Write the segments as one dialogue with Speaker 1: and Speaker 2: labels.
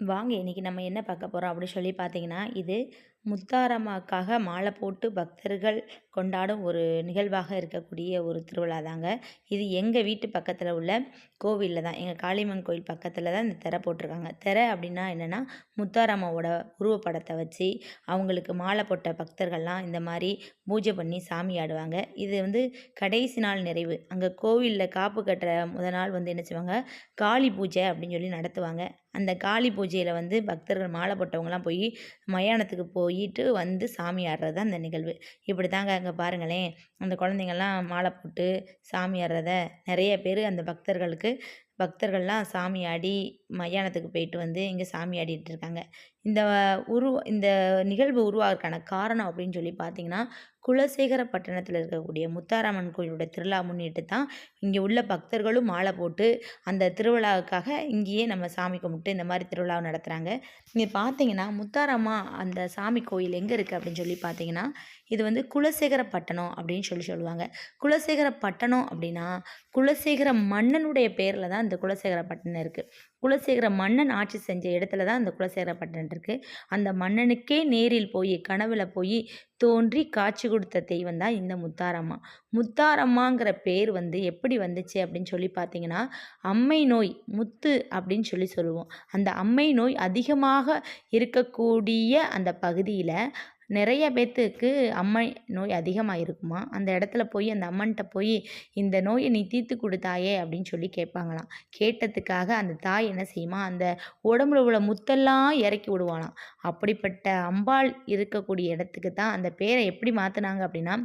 Speaker 1: வாங்க இன்றைக்கி நம்ம என்ன பார்க்க போகிறோம் அப்படின்னு சொல்லி பார்த்தீங்கன்னா இது முத்தாரம்மாக்காக மாலை போட்டு பக்தர்கள் கொண்டாடும் ஒரு நிகழ்வாக இருக்கக்கூடிய ஒரு திருவிழா தாங்க இது எங்கள் வீட்டு பக்கத்தில் உள்ள கோவிலில் தான். எங்கள் காளியம்மன் கோயில் பக்கத்தில் தான் இந்த திரை போட்டிருக்காங்க. திரை அப்படின்னா என்னென்னா முத்தாரம்மாவோட உருவப்படத்தை வச்சு அவங்களுக்கு மாலை போட்ட பக்தர்கள்லாம் இந்த மாதிரி பூஜை பண்ணி சாமி ஆடுவாங்க. இது வந்து கடைசி நாள் நிறைவு. அங்கே கோவிலில் காப்பு கட்டுற முத நாள் வந்து என்ன செய்வாங்க? காளி பூஜை அப்படின்னு சொல்லி நடத்துவாங்க. அந்த காளி பூஜையில் வந்து பக்தர்கள் மாலை போட்டவங்கலாம் போய் மயானத்துக்கு போய் போயிட்டு வந்து சாமி ஆடுறது தான் அந்த நிகழ்வு. இப்படி தாங்க அங்கே பாருங்களேன். அந்த குழந்தைங்கள்லாம் மாலை போட்டு சாமி ஆடுறத நிறைய பேர் அந்த பக்தர்களுக்கு பக்தர்கள்லாம் சாமி ஆடி மயானத்துக்கு போயிட்டு வந்து இங்கே சாமி ஆடிட்டு இருக்காங்க. இந்த உரு இந்த நிகழ்வு உருவாகிறதுக்கான காரணம் அப்படின்னு சொல்லி பார்த்தீங்கன்னா குலசேகர பட்டணத்தில் இருக்கக்கூடிய முத்தாராமன் கோயிலோட திருவிழா முன்னிட்டு தான் இங்கே உள்ள பக்தர்களும் மாலை போட்டு அந்த திருவிழாவுக்காக இங்கேயே நம்ம சாமி கும்பிட்டு இந்த மாதிரி திருவிழாவை நடத்துகிறாங்க இங்கே பார்த்தீங்கன்னா முத்தாரம்மா அந்த சாமி கோயில் எங்கே இருக்குது அப்படின்னு சொல்லி பார்த்தீங்கன்னா இது வந்து குலசேகர பட்டணம் அப்படின்னு சொல்லி சொல்லுவாங்க. குலசேகர பட்டணம் அப்படின்னா குலசேகர மன்னனுடைய பேரில் தான் அந்த குலசேகரப்பட்டினம் இருக்குது குலசேகர மன்னன் ஆட்சி செஞ்ச இடத்துல தான் அந்த குலசேகரப்பட்டினம் இருக்குது அந்த மன்னனுக்கே நேரில் போய் கனவில் போய் தோன்றி காட்சி கொடுத்த தெய்வம் தான் இந்த முத்தாரம்மா. முத்தாரம்மாங்கிற பேர் வந்து எப்படி வந்துச்சு அப்படின்னு சொல்லி பார்த்தீங்கன்னா அம்மை நோய் முத்து அப்படின்னு சொல்லி சொல்லுவோம். அந்த அம்மை நோய் அதிகமாக இருக்கக்கூடிய அந்த பகுதியில் நிறைய பேர்த்துக்கு அம்மை நோய் அதிகமாக இருக்குமா அந்த இடத்துல போய் அந்த அம்மன்கிட்ட போய் இந்த நோயை நீ தீர்த்து கொடுத்தாயே அப்படின்னு சொல்லி கேட்பாங்களாம். கேட்டதுக்காக அந்த தாய் என்ன செய்யுமா? அந்த உடம்புல உள்ள முத்தெல்லாம் இறக்கி விடுவாளாம். அப்படிப்பட்ட அம்பாள் இருக்கக்கூடிய இடத்துக்கு தான் அந்த பேரை எப்படி மாற்றினாங்க அப்படின்னா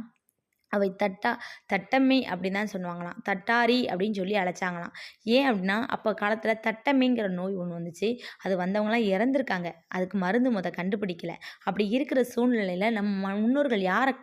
Speaker 1: அவை தட்டா தட்டம்மை அப்படின்னு தான் சொல்லுவாங்களாம். தட்டாரி அப்படின்னு சொல்லி அழைச்சாங்களாம். ஏன் அப்படின்னா அப்போ காலத்தில் தட்டம்மைங்கிற நோய் ஒன்று வந்துச்சு. அது வந்தவங்களாம் இறந்துருக்காங்க. அதுக்கு மருந்து முத கண்டுபிடிக்கல. அப்படி இருக்கிற சூழ்நிலையில் நம்ம முன்னோர்கள் யாரை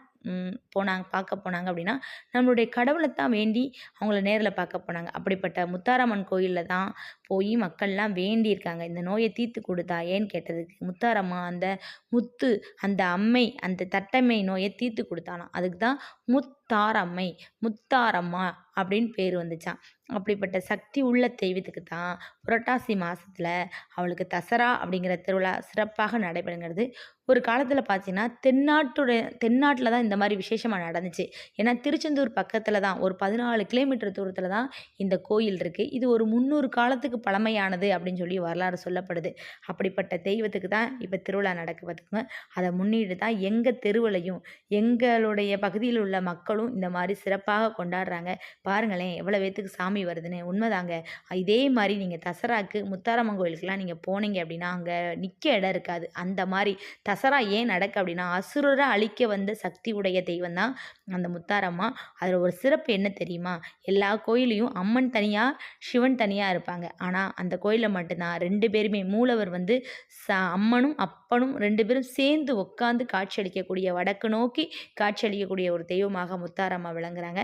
Speaker 1: போனாங்க பார்க்க போனாங்க அப்படின்னா நம்மளுடைய கடவுளை தான் வேண்டி அவங்கள நேரில் பார்க்க போனாங்க. அப்படிப்பட்ட முத்தாரம்மன் கோயிலில் தான் போய் மக்கள்லாம் வேண்டியிருக்காங்க. இந்த நோயை தீர்த்து கொடுத்தா ஏன்னு கேட்டதுக்கு? முத்தாரம்மா அந்த முத்து அந்த அம்மை அந்த தட்டம்மை நோயை தீர்த்து கொடுத்தாலாம் அதுக்கு தான் முத் முத்தாரம்மை முத்தாரம்மா அப்படின்னு பேர் வந்துச்சான் அப்படிப்பட்ட சக்தி உள்ள தெய்வத்துக்கு தான் புரட்டாசி மாதத்தில் அவளுக்கு தசரா அப்படிங்கிற திருவிழா சிறப்பாக நடைபெறுங்கிறது. ஒரு காலத்தில் பார்த்தீங்கன்னா தென்னாட்டுடைய தென்னாட்டில் தான் இந்த மாதிரி விசேஷமாக நடந்துச்சு. ஏன்னா திருச்செந்தூர் பக்கத்தில் தான் ஒரு பதினாலு கிலோமீட்டர் தூரத்தில் தான் இந்த கோயில் இருக்குது இது ஒரு முந்நூறு காலத்துக்கு பழமையானது அப்படின்னு சொல்லி வரலாறு சொல்லப்படுது. அப்படிப்பட்ட தெய்வத்துக்கு தான் இப்போ திருவிழா நடக்கு பார்த்துக்கோங்க அதை முன்னிட்டு தான் எங்கள் தெருவிலையும் எங்களுடைய பகுதியில் உள்ள மக்களும் இந்த மாதிரி சிறப்பாக கொண்டாடுறாங்க. பாருங்களேன் எவ்வளோ பேத்துக்கு சாமி வருதுன்னு. உண்மைதாங்க. இதே மாதிரி நீங்கள் தசராக்கு முத்தாரம்மன் கோயிலுக்கெலாம் நீங்கள் போனீங்க அப்படின்னா அங்கே நிற்க இடம் இருக்காது. அந்த மாதிரி தசரா ஏன் நடக்கு அப்படின்னா அசுரரை அழிக்க வந்த சக்தி உடைய தெய்வம் தான் அந்த முத்தாரம்மா. அதில் ஒரு சிறப்பு என்ன தெரியுமா? எல்லா கோயிலையும் அம்மன் தனியாக சிவன் தனியாக இருப்பாங்க. ஆனால் அந்த கோயிலில் மட்டும்தான். ரெண்டு பேருமே மூலவர் வந்து ச அம்மனும் அப்பனும் ரெண்டு பேரும் சேர்ந்து உட்காந்து காட்சி அளிக்கக்கூடிய வடக்கு நோக்கி காட்சி அளிக்கக்கூடிய ஒரு தெய்வமாக முத்தாரம்மா விளங்குறாங்க.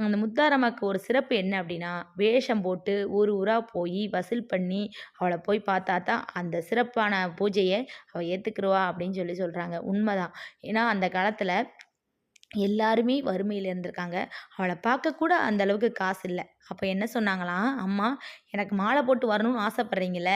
Speaker 1: அந்த முத்தாரம்மாவுக்கு ஒரு சிறப்பு என்ன அப்படின்னா வேஷம் போட்டு ஊர் ஊராக போய் வசூல் பண்ணி அவளை போய் பார்த்தா தான் அந்த சிறப்பான பூஜையை அவள் ஏற்றுக்குருவா அப்படின்னு சொல்லி சொல்கிறாங்க உண்மைதான். ஏன்னா அந்த காலத்தில் எல்லாருமே வறுமையில் இருந்திருக்காங்க. அவளை பார்க்கக்கூட அந்த அளவுக்கு காசு இல்லை. அப்போ என்ன சொன்னாங்களாம் அம்மா எனக்கு மாலை போட்டு வரணும்னு ஆசைப்பட்றீங்கள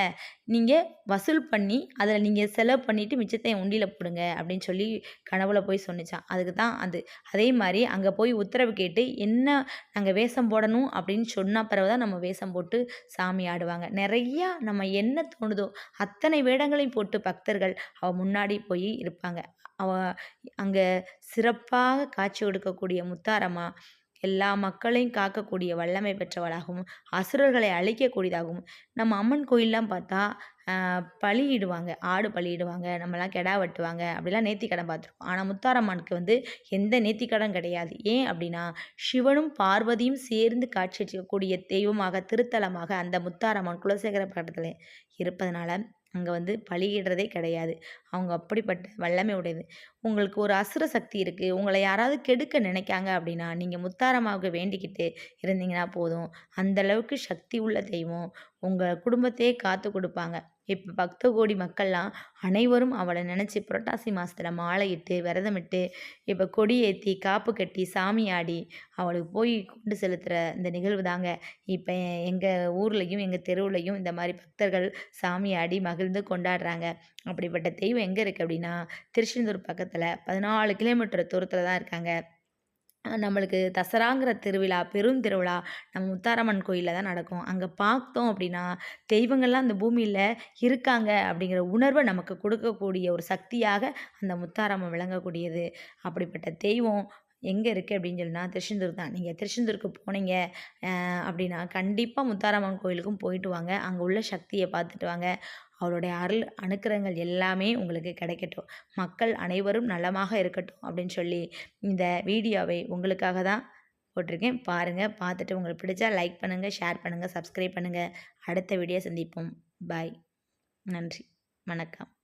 Speaker 1: நீங்கள் வசூல் பண்ணி அதில் நீங்கள் செலவு பண்ணிவிட்டு மிச்சத்தை உண்டியில் போடுங்க அப்படின்னு சொல்லி கனவுல போய் சொன்னிச்சான். அதுக்கு தான் அது. அதே மாதிரி அங்கே போய் உத்தரவு கேட்டு என்ன நாங்கள் வேஷம் போடணும்? அப்படின்னு சொன்ன பிறகு தான் நம்ம வேஷம் போட்டு சாமி ஆடுவாங்க. நிறையா நம்ம என்ன தோணுதோ அத்தனை வேடங்களையும் போட்டு பக்தர்கள் அவள் முன்னாடி போய் இருப்பாங்க. அவ அங்கே சிறப்பாக காட்சி கொடுக்கக்கூடிய முத்தாரம்மா எல்லா மக்களையும் காக்கக்கூடிய வல்லமை பெற்றவளாகவும் அசுரர்களை அழிக்கக்கூடியதாகவும் நம்ம அம்மன் கோயிலெலாம் பார்த்தா பலியிடுவாங்க ஆடு பலியிடுவாங்க நம்மலாம் கெடா வெட்டுவாங்க அப்படிலாம் நேர்த்திக்கடன் பார்த்துருக்கோம் ஆனால் முத்தாரம்மனுக்கு வந்து எந்த நேத்திக்கடன் கிடையாது. ஏன் அப்படின்னா சிவனும் பார்வதியும் சேர்ந்து காட்சியளிக்கக்கூடிய தெய்வமாக திருத்தலமாக அந்த முத்தாரம்மன் குலசேகர பட்டத்தில் இருப்பதனால அங்கே வந்து பலியிடுறதே கிடையாது. அவங்க அப்படிப்பட்ட வல்லமை உடையது. உங்களுக்கு ஒரு அசுர சக்தி இருக்குது உங்களை யாராவது கெடுக்க நினைக்காங்க அப்படின்னா நீங்கள் முத்தாரம்மாவுக்கு வேண்டிக்கிட்டு இருந்தீங்கன்னா போதும். அந்தளவுக்கு சக்தி உள்ள தெய்வம் உங்கள் குடும்பத்தையே காத்து கொடுப்பாங்க. இப்போ பக்த கோடி மக்கள்லாம் அனைவரும் அவளை நினச்சி புரட்டாசி மாதத்தில் மாலையிட்டு விரதமிட்டு இப்போ கொடி ஏற்றி காப்பு கட்டி சாமி ஆடி அவளுக்கு போய் கொண்டு செலுத்துகிற இந்த நிகழ்வு தாங்க. இப்போ எங்கள் ஊர்லேயும் எங்கள் தெருவுலையும் இந்த மாதிரி பக்தர்கள் சாமி ஆடி மகிழ்ந்து கொண்டாடுறாங்க. அப்படிப்பட்ட தெய்வம் எங்கே இருக்குது அப்படின்னா திருச்செந்தூர் பக்கத்தில் பதினாலு கிலோமீட்டர் தூரத்தில் தான் இருக்காங்க. நம்மளுக்கு தசராங்கிற திருவிழா பெரும் திருவிழா நம்ம முத்தாரம்மன் கோயிலில் தான் நடக்கும். அங்கே பார்த்தோம் அப்படின்னா தெய்வங்கள்லாம் அந்த பூமியில் இருக்காங்க அப்படிங்கிற உணர்வை நமக்கு கொடுக்கக்கூடிய ஒரு சக்தியாக அந்த முத்தாரம்மன் விளங்கக்கூடியது. அப்படிப்பட்ட தெய்வம் எங்கே இருக்குது அப்படின்னு சொல்லினா திருச்செந்தூர் தான். நீங்கள் திருச்செந்தூருக்கு போனீங்க அப்படின்னா கண்டிப்பாக முத்தாரம்மன் கோயிலுக்கும் போயிட்டு வாங்க. அங்கே உள்ள சக்தியை பார்த்துட்டு வாங்க. அவருடைய அருள் அனுக்கிரகங்கள் எல்லாமே உங்களுக்கு கிடைக்கட்டும். மக்கள் அனைவரும் நலமாக இருக்கட்டும் அப்படின்னு சொல்லி இந்த வீடியோவை உங்களுக்காக தான் போட்டிருக்கேன். பாருங்கள் பார்த்துட்டு உங்களுக்கு பிடிச்சா லைக் பண்ணுங்கள் ஷேர் பண்ணுங்கள் சப்ஸ்கிரைப் பண்ணுங்கள் அடுத்த வீடியோ சந்திப்போம். பாய் நன்றி. வணக்கம்.